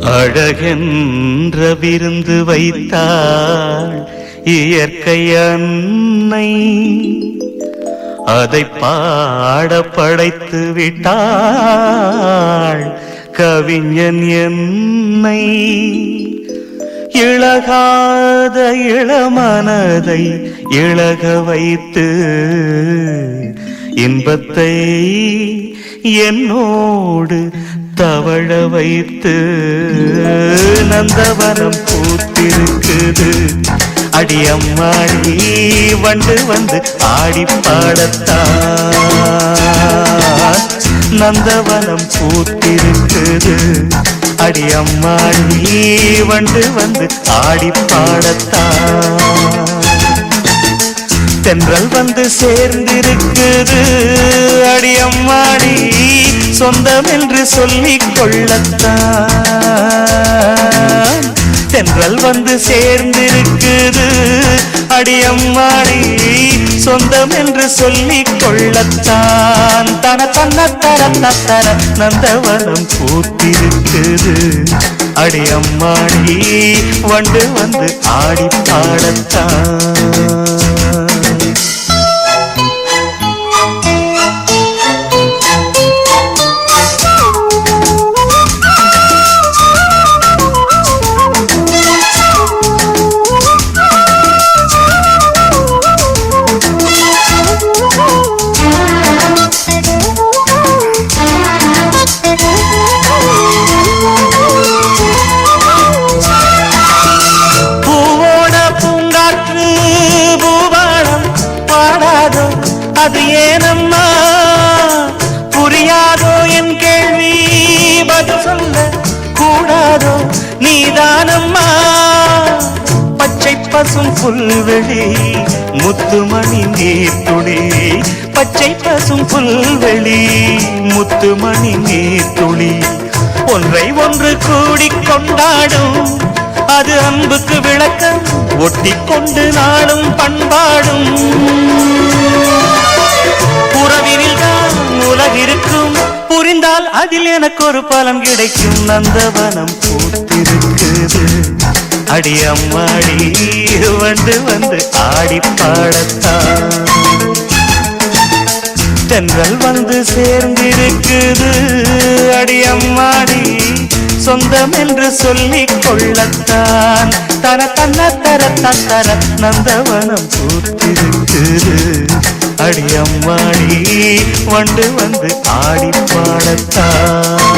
அழகென்ற விருந்து வைத்தாள் இயற்கை அன்னை. அதை பாட படைத்து விட்டாள் கவிஞன் என்னை. இழகாத இளமனதை இழக வைத்து இன்பத்தை என்னோடு தவழ வைத்து நந்தவனம் பூத்திருக்குது. அடியம்மாடி வண்டு வந்து ஆடி பாடத்தான் நந்தவனம் பூத்திருக்குது. அடியம்மாடி வண்டு வந்து ஆடி பாடத்தான் தென்றல் வந்து சேர்ந்திருக்குது. அடியம்மாடி சொந்தம் என்று சொல்லிக் கொள்ளத்தான். தென்றல் வந்து சேர்ந்திருக்குது. அடியம்மாடி சொந்தம் என்று சொல்லிக் கொள்ளத்தான். தன தன்ன தர தர நந்தவனம் பூத்திருக்குது. அடியம்மாடி வண்டு வந்து ஆடி பாடத்தான். அது ஏனம்மா? புரியாதோ என் கேள்வி? பதில் சொல்ல கூடாதோ நீதானம்மா? பச்சை பசும் புல்வெளி முத்துமணி நீர்த்துளி. பச்சை பசும் புல்வெளி முத்துமணி நீர்த்துளி. ஒன்றை ஒன்று கூடி கொண்டாடும். அது அன்புக்கு விளக்கம். ஒட்டி கொண்டு நாளும் பண்பாடும். அதில் எனக்கு ஒரு பலன் கிடைக்கும். நந்தவனம் பூத்திருக்குது. அடி அம்மாடி வந்து வந்து ஆடி பாடத்தான். தென்றல் வந்து சேர்ந்திருக்குது. அடி அம்மாடி சொந்தம் என்று சொல்லிக் கொள்ளத்தான். தர தன்ன தர தர நந்தவனம் பூத்திருக்குது. அடியம்மாடி வண்டு வந்து ஆடி பாடத்தான்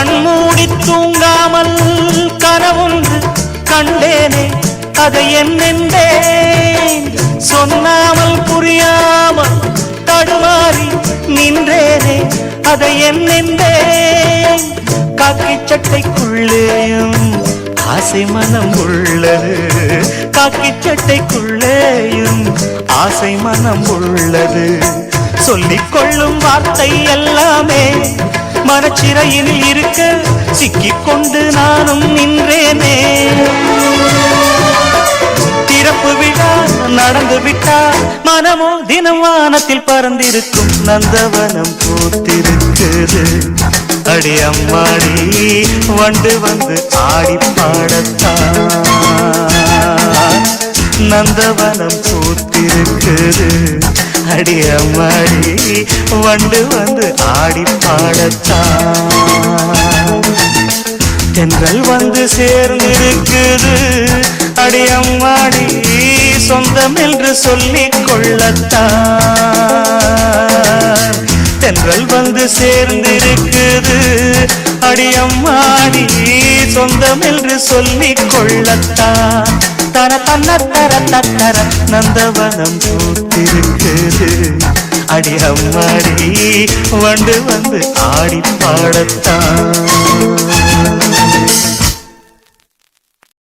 கண்மூடி தூங்காமல் கனவொன்று கண்டேனே அதை என்னென்றேன்? சொன்னாமல் புரியாமல் தடுமாறி நின்றேனே அதை என்னென்றேன்? காக்கி சட்டைக்குள்ளேயும் ஆசை மனம் உள்ளது. காக்கி சட்டைக்குள்ளேயும் ஆசை மனம் உள்ளது. சொல்லிக்கொள்ளும் வார்த்தை எல்லாமே மனச்சிறையினில் இருக்க சிக்கிக் கொண்டு நானும் நின்றேனே. திறப்பு விழா நடந்து விட்டா மனமோ தினம் வானத்தில் பறந்திருக்கும் நந்தவனம் பூத்திருக்குது. அடி அம்மாடி வண்டு வந்து ஆடி பாடத்தான் நந்தவனம் பூத்திருக்குது. அடி அம்மாடி வண்டு வந்து ஆடி பாடத்தான். தென்றல் வந்து சேர்ந்திருக்குது அடி அம்மாடி சொந்தம் என்று சொல்லிக் கொள்ளத்தான். தென்றல் வந்து சேர்ந்திருக்குது அடி அம்மாடி சொந்தம் என்று சொல்லிக் கொள்ளத்தான். தர தன்னத்தர தர நந்தவனம் பூத்திருக்குது அடி அம்மாடி வண்டு வந்து ஆடி பாடத்தான்.